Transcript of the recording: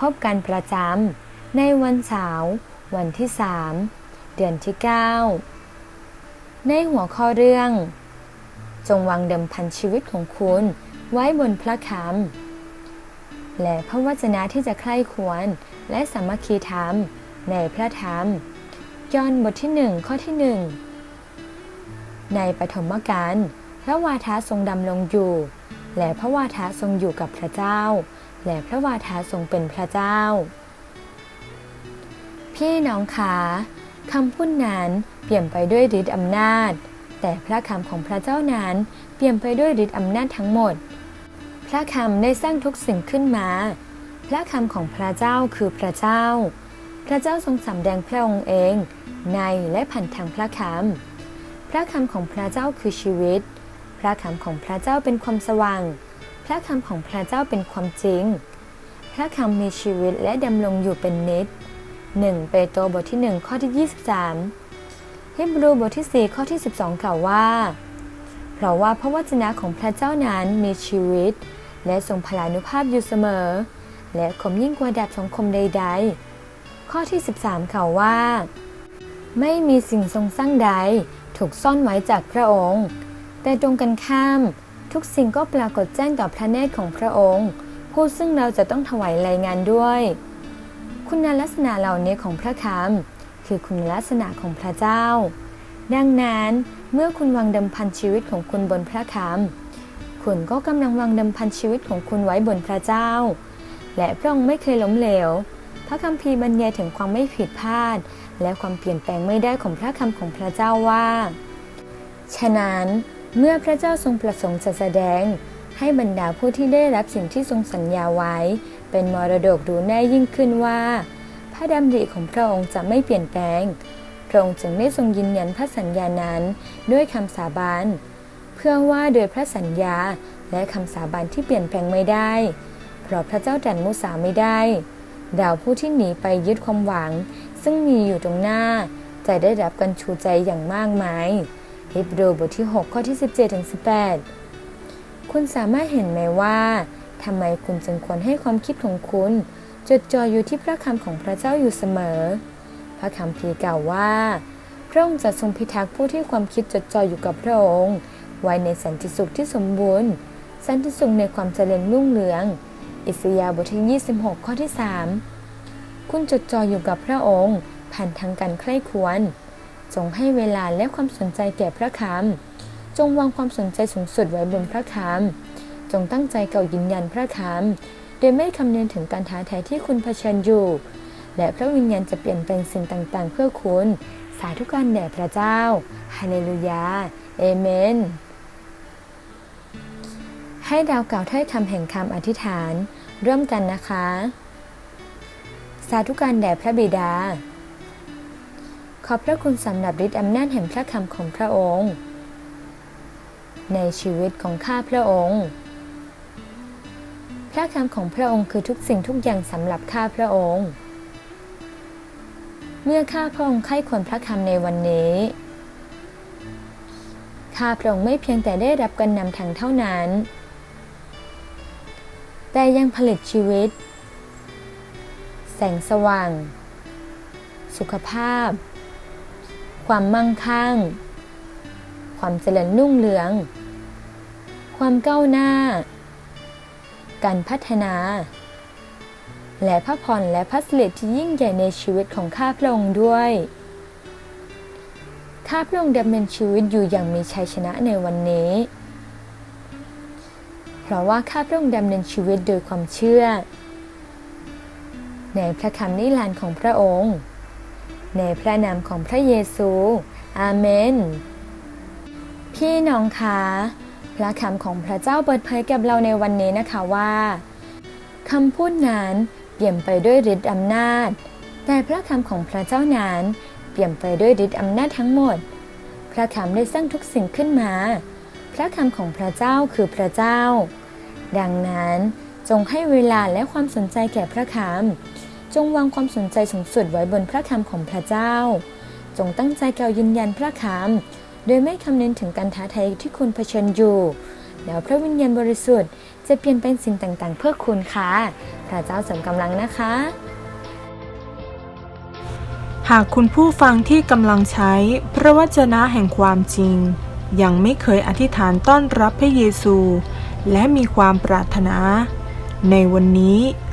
พบกันประจำในวันเสาร์วันที่ 3 เดือนที่ 9 ในหัวข้อเรื่อง จงวางเดิมพันชีวิตของคุณไว้บนพระคำและพระวจนะที่จะใคร่ควรและสามัคคีธรรมในพระธรรมยอห์นบทที่หนึ่งข้อที่หนึ่งในปฐมกาลพระวาทะทรงดำรงอยู่ และพระวาทะทรงอยู่กับพระเจ้า และพระวาทะทรงเป็นพระเจ้า พี่น้องขาคำพูดนั้นเปี่ยมไปด้วยฤทธิ์อำนาจ แต่พระคำของพระเจ้านั้นเปี่ยมไปด้วยฤทธิ์อำนาจทั้งหมด พระคำได้สร้างทุกสิ่งขึ้นมา พระคำของพระเจ้าคือพระเจ้า พระเจ้าทรงสำแดงพระองค์เอง ในและผ่านทางพระคำพระคำของพระเจ้าคือชีวิต พระคำของพระเจ้าเป็นความสว่าง ระคำของพระเจ้าเป็นความจริง พระคำมีชีวิตและดำรงอยู่เป็นนิจ 1 เปโตรบทที่ 1 ข้อที่ 23 ฮิบรูบทที่ 4 ข้อที่ 12 กล่าวว่า เพราะว่าพระวจนะของพระเจ้านั้นมีชีวิต และทรงพลานุภาพอยู่เสมอ และคมยิ่งกว่าดาบสองคมใด ๆ ข้อที่ 13 กล่าวว่า ไม่มีสิ่งทรงสร้างใดถูกซ่อนไว้จากพระองค์ แต่ตรงกันข้าม ทุกสิ่งก็ปรากฏแจ้งต่อพระเนตรของพระองค์ ผู้ซึ่งเราจะต้องถวายรายงานด้วย คุณลักษณะเหล่านี้ของพระคำคือคุณลักษณะของพระเจ้า ดังนั้นเมื่อคุณวางดิมพันชีวิตของคุณบนพระคำคุณก็กำลังวางดิมพันชีวิตของคุณไว้บนพระเจ้า และพระองค์ไม่เคยล้มเหลว พระคัมภีร์บรรยายถึงความไม่ผิดพลาด และความเปลี่ยนแปลงไม่ได้ของพระคำของพระเจ้าว่า ฉะนั้น เมื่อพระเจ้าทรงประสงค์จะแสดง ให้บรรดาผู้ที่ได้รับสิ่งที่ทรงสัญญาไว้ เป็นมรดกดูแน่ยิ่งขึ้นว่า พระดำริของพระองค์จะไม่เปลี่ยนแปลง พระองค์จึงได้ทรงยืนยันพระสัญญานั้นด้วยคำสาบานเพื่อว่าโดยพระสัญญาและคำสาบานที่เปลี่ยนแปลงไม่ได้ เพราะพระเจ้าตรัสมุสาไม่ได้ดาวผู้ที่หนีไปยึดความหวัง ซึ่งมีอยู่ตรงหน้า จะได้รับการชูใจอย่างมากมาย ฮิบรูบทที่ 6 ข้อที่ 17ถึง18 คุณสามารถเห็นไหมว่าทำไมคุณจึงควรให้ความคิดของคุณ จดจ่ออยู่ที่พระคำของพระเจ้าอยู่เสมอ พระคำพีกล่าวว่า พระองค์จะทรงพิทักษ์ผู้ที่ความคิดจดจ่ออยู่กับพระองค์ ไว้ในสันติสุขที่สมบูรณ์ สันติสุขในความเจริญรุ่งเรือง อิสยาบทที่ 26 ข้อที่ 3 คุณจดจ่ออยู่กับพระองค์ผ่านทางการใคร่ควร จงให้เวลาและความสนใจแก่พระคำ จงวางความสนใจสูงสุดไว้บนพระคำ จงตั้งใจเก่ายืนยันพระคำ โดยไม่คำนึงถึงการท้าทายที่คุณเผชิญอยู่ และพระวิญญาณจะเปลี่ยนแปลงสิ่งต่างๆ เพื่อคุณ สาธุการแด่พระเจ้า ฮาเลลูยา เอเมน ให้ดาวกล่าวถ้อยคำแห่งคำอธิษฐานร่วมกันนะคะ สาธุการแด่พระบิดา อบพระคุณสำหรับฤทธิ์อำนาจแห่งพระคำของพระองค์ ในชีวิตของข้าพระองค์ พระคำของพระองค์คือทุกสิ่งทุกอย่างสำหรับข้าพระองค์ เมื่อข้าพระองค์ไข้ควรพระคำในวันนี้ข้าพระองค์ไม่เพียงแต่ได้รับการนำทางเท่านั้น แต่ยังผลิตชีวิต แสงสว่าง สุขภาพ ความมั่งคั่ง ความเจริญรุ่งเรือง ความก้าวหน้า การพัฒนา และพระพรและพระสิริที่ยิ่งใหญ่ในชีวิตของข้าพระองค์ด้วยข้าพระองค์ดำเนินชีวิตอยู่อย่างมีชัยชนะในวันนี้ เพราะว่าข้าพระองค์ดำเนินชีวิตโดยความเชื่อ ในพระคำนิรันดร์ของพระองค์ ในพระนามของพระเยซู อาเมน พี่น้องคะ พระคำของพระเจ้าเปิดเผยกับเราในวันนี้นะคะว่าคำพูดนั้นเปี่ยมไปด้วยฤทธิ์อำนาจ แต่พระคำของพระเจ้านั้นเปี่ยมไปด้วยฤทธิ์อำนาจทั้งหมด พระคำได้สร้างทุกสิ่งขึ้นมา พระคำของพระเจ้าคือพระเจ้า ดังนั้นจงให้เวลาและความสนใจแก่พระคำ จงวางความสนใจสูงสุดไว้บนพระคำของพระเจ้า จงตั้งใจกล่าวยืนยันพระคำโดยไม่คำนึงถึงการท้าทายที่คุณเผชิญอยู่ แล้วพระวิญญาณบริสุทธิ์จะเปลี่ยนเป็นสิ่งต่างๆ เพื่อคุณค่ะ พระเจ้าเสริมกำลังนะคะ หากคุณผู้ฟังที่กำลังใช้พระวจนะแห่งความจริง ยังไม่เคยอธิษฐานต้อนรับพระเยซู และมีความปรารถนา ในวันนี้